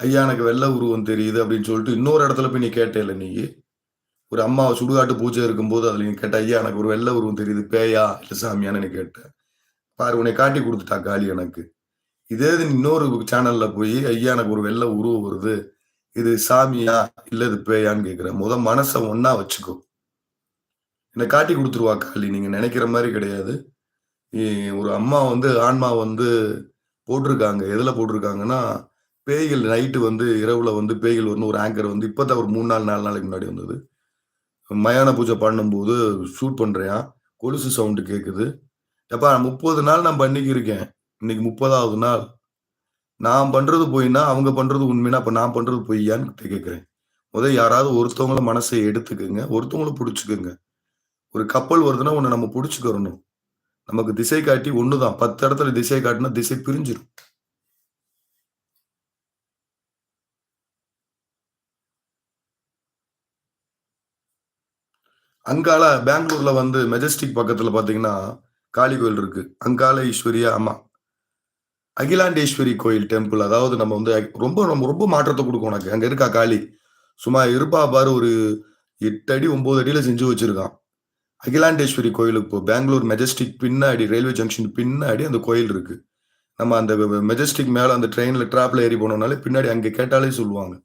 ஐயா எனக்கு வெள்ள உருவம் தெரியுது அப்படின்னு சொல்லிட்டு இன்னொரு இடத்துல போய் நீ கேட்டேல்ல நீ. ஒரு அம்மா சுடுகாட்டு பூஜை இருக்கும்போது அதில் நீ கேட்ட ஐயா எனக்கு ஒரு வெள்ள உருவம் தெரியுது பேயா? இல்லை சாமியான்னு நீ கேட்டேன் பாரு உன்னை காட்டி கொடுத்துட்டா காளி எனக்கு. இதே இது இன்னொரு சேனல்ல போய் ஐயா எனக்கு ஒரு வெள்ள உருவம் வருது. இது சாமியா? இல்லை இது பேயான்னு கேட்குறேன் முத மனசை ஒன்னா வச்சுக்கோ. என்னை காட்டி கொடுத்துருவா காளி நீங்க நினைக்கிற மாதிரி கிடையாது. ஒரு அம்மா வந்து ஆன்மா வந்து போட்டிருக்காங்க. எதுல போட்டிருக்காங்கன்னா பேய்கள் நைட்டு வந்து இரவுல வந்து பேய்கள் வந்து ஒரு ஆங்கர் வந்து இப்பதான் ஒரு மூணு நாள் நாலு நாளைக்கு முன்னாடி வந்தது. மயான பூஜை பண்ணும்போது ஷூட் பண்ணுறேன் கொலுசு சவுண்டு கேட்குது எப்பா முப்பது நாள் நான் பண்ணிக்கி இருக்கேன். இன்னைக்கு முப்பதாவது நாள். நான் பண்ணுறது பொய்னா அவங்க பண்ணுறது உண்மைனா அப்போ நான் பண்ணுறது பொய்யான்னு கேட்குறேன் முதல் யாராவது ஒருத்தவங்கள மனசை எடுத்துக்கோங்க. ஒருத்தவங்கள பிடிச்சிக்கோங்க. ஒரு கப்பல் வருதுன்னா ஒன்று நம்ம பிடிச்சிக்கிறணும். நமக்கு திசை காட்டி ஒன்று தான் பத்து இடத்துல திசை காட்டினா திசை பிரிஞ்சிடும் அங்கால பெங்களூர்ல வந்து மெஜஸ்டிக் பக்கத்துல பாத்தீங்கன்னா காளி கோயில் இருக்கு. அங்கால ஈஸ்வரியா அம்மா. அகிலாண்டேஸ்வரி கோயில் டெம்பிள் அதாவது நம்ம வந்து ரொம்ப ரொம்ப ரொம்ப மாற்றத்தை கொடுக்கும் உனக்கு. அங்க இருக்கா காளி? சும்மா இருப்பா பாரு ஒரு எட்டு அடி ஒன்பது அடியில செஞ்சு வச்சிருக்கான். அகிலாண்டேஸ்வரி கோயிலுக்கு போ. பெங்களூர் மெஜஸ்டிக் பின்னாடி ரயில்வே ஜங்ஷன் பின்னாடி அந்த கோயில் இருக்கு. நம்ம அந்த மெஜஸ்டிக் மேல அந்த ட்ரெயின்ல டிராப்ல ஏறி போனோம்னாலே பின்னாடி அங்க கேட்டாலே சொல்லுவாங்க.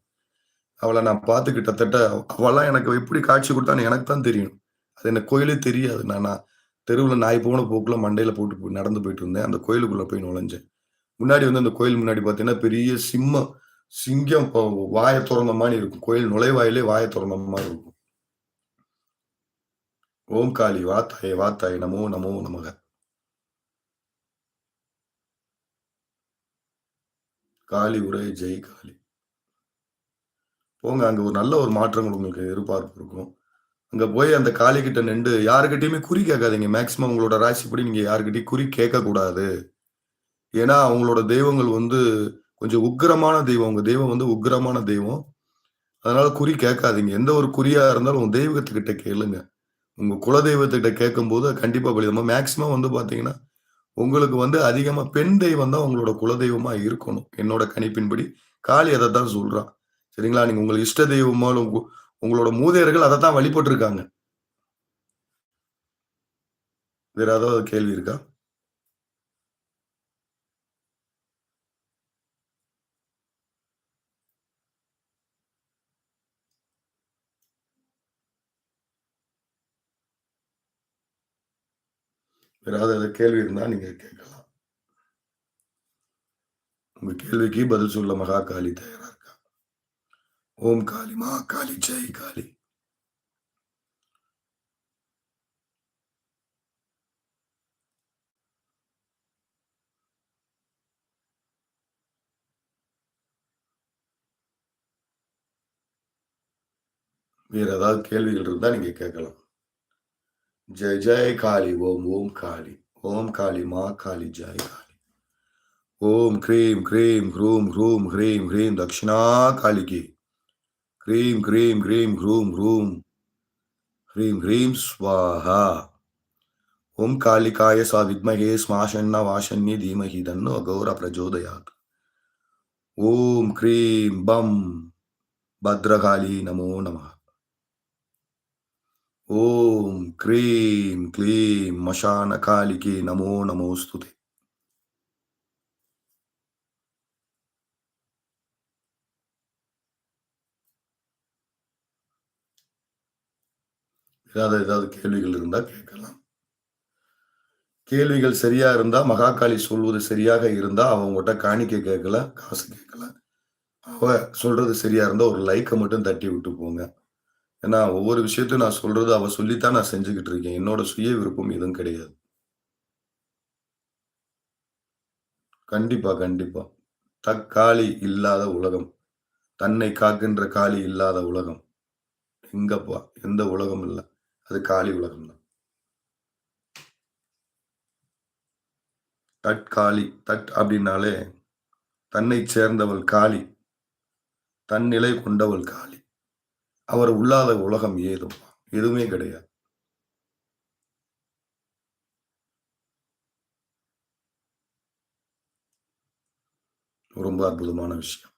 அவளை நான் பார்த்து கிட்டத்தட்ட அவெல்லாம் எனக்கு எப்படி காட்சி கொடுத்தான்னு எனக்கு தான் தெரியும். அது எனக்கு கோயிலே தெரியாது. நான் நான் தெருவில் நாய் போன போக்கில் மண்டையில் போட்டு போய் நடந்து போயிட்டு இருந்தேன். அந்த கோயிலுக்குள்ளே போய் நுழைஞ்சேன். முன்னாடி வந்து அந்த கோயில் முன்னாடி பார்த்தீங்கன்னா பெரிய சிம்மம் சிங்கம் வாயை திறந்த மாதிரி இருக்கும். கோயில் நுழைவாயிலே வாயை திறந்த மாதிரி இருக்கும். ஓம் காளி வாத்தாயே வாத்தாய் நமோ நமோ நமக. காளி உரை ஜெய் காளி. போங்க அங்கே ஒரு நல்ல ஒரு மாற்றங்கள் உங்களுக்கு எதிர்பார்ப்பு இருக்கும். அங்கே போய் அந்த காளிக்கிட்ட நின்று யாருக்கிட்டையுமே குறி கேட்காதீங்க. மேக்சிமம் உங்களோட ராசிப்படி நீங்கள் யாருக்கிட்டையும் குறி கேட்கக்கூடாது. ஏன்னா அவங்களோட தெய்வங்கள் வந்து கொஞ்சம் உக்கிரமான தெய்வம். உங்கள் தெய்வம் வந்து உக்கிரமான தெய்வம். அதனால குறி கேட்காதீங்க. எந்த ஒரு குறியாக இருந்தாலும் உங்கள் தெய்வத்துக்கிட்ட கேளுங்க. உங்கள் குல தெய்வத்துக்கிட்ட கேட்கும்போது கண்டிப்பாக பலிதமாக பலிதமா மேக்சிமம் வந்து பார்த்தீங்கன்னா உங்களுக்கு வந்து அதிகமாக பெண் தெய்வம் தான் உங்களோட குலதெய்வமாக இருக்கணும். என்னோட கணிப்பின்படி. காளி அதை தான் சொல்கிறான் சரிங்களா? நீங்க உங்களுக்கு இஷ்ட தெய்வமோ உங்களோட மூதையர்கள் அதை தான் வழிபட்டிருக்காங்க. வேற ஏதாவது கேள்வி இருக்கா? வேற ஏதாவது கேள்வி இருந்தா நீங்க கேட்கலாம். உங்க கேள்விக்கு பதில் சொல்ல மகா காளி தயாரா ஓம் காளி மா காளி ஜெய் காளி வேறு ஏதாவது கேள்விகள் இருந்தால் நீங்கள் கேட்கலாம். ஜெய் ஜெய் காளி ஓம் ஓம் காளி. ஓம் காளி மா காளி ஜெய் காளி. ஓம் க்ரீம் க்ரீம் ஹ்ரூம் ஹ்ரூம் ஹ்ரீம் ஹ்ரீம் தக்ஷிணா காளிக்கு ह्रीं ह्रीं ह्रीं, ह्रूं ह्रूं। ह्रीं ह्रीं, स्वाहा। ओम कालिकाय सा विद्महे स्माशन्न वाशन्य धीमह तन्नो अघोर प्रचोदयात्। ओं क्रीं बम भद्रकाली नमो नम। ओं क्रीं क्लीं, मशानकालिके नमो नमोस्तुते ஏதாவது ஏதாவது கேள்விகள் இருந்தால் கேட்கலாம். கேள்விகள் சரியா இருந்தா மகாகாளி சொல்வது சரியாக இருந்தா அவங்ககிட்ட காணிக்க கேட்கல காசு கேட்கல. அவ சொல்றது சரியா இருந்தா ஒரு லைக்கை மட்டும் தட்டி விட்டு போங்க. ஏன்னா ஒவ்வொரு விஷயத்தையும் நான் சொல்றது அவ சொல்லித்தான் நான் செஞ்சுக்கிட்டு இருக்கேன். என்னோட சுய விருப்பம் எதுவும் கிடையாது. கண்டிப்பா கண்டிப்பா. தக்காளி இல்லாத உலகம். தன்னை காக்கின்ற காளி இல்லாத உலகம். எங்கப்பா? எந்த உலகம் இல்லை. அது காளி உலகம் தான். தட் காளி தட் அப்படின்னாலே தன்னை சேர்ந்தவள் காளி தன் நிலை கொண்டவள் காளி அவர் உள்ளாத உலகம் ஏதும் எதுவுமே கிடையாது. ரொம்ப அற்புதமான விஷயம்.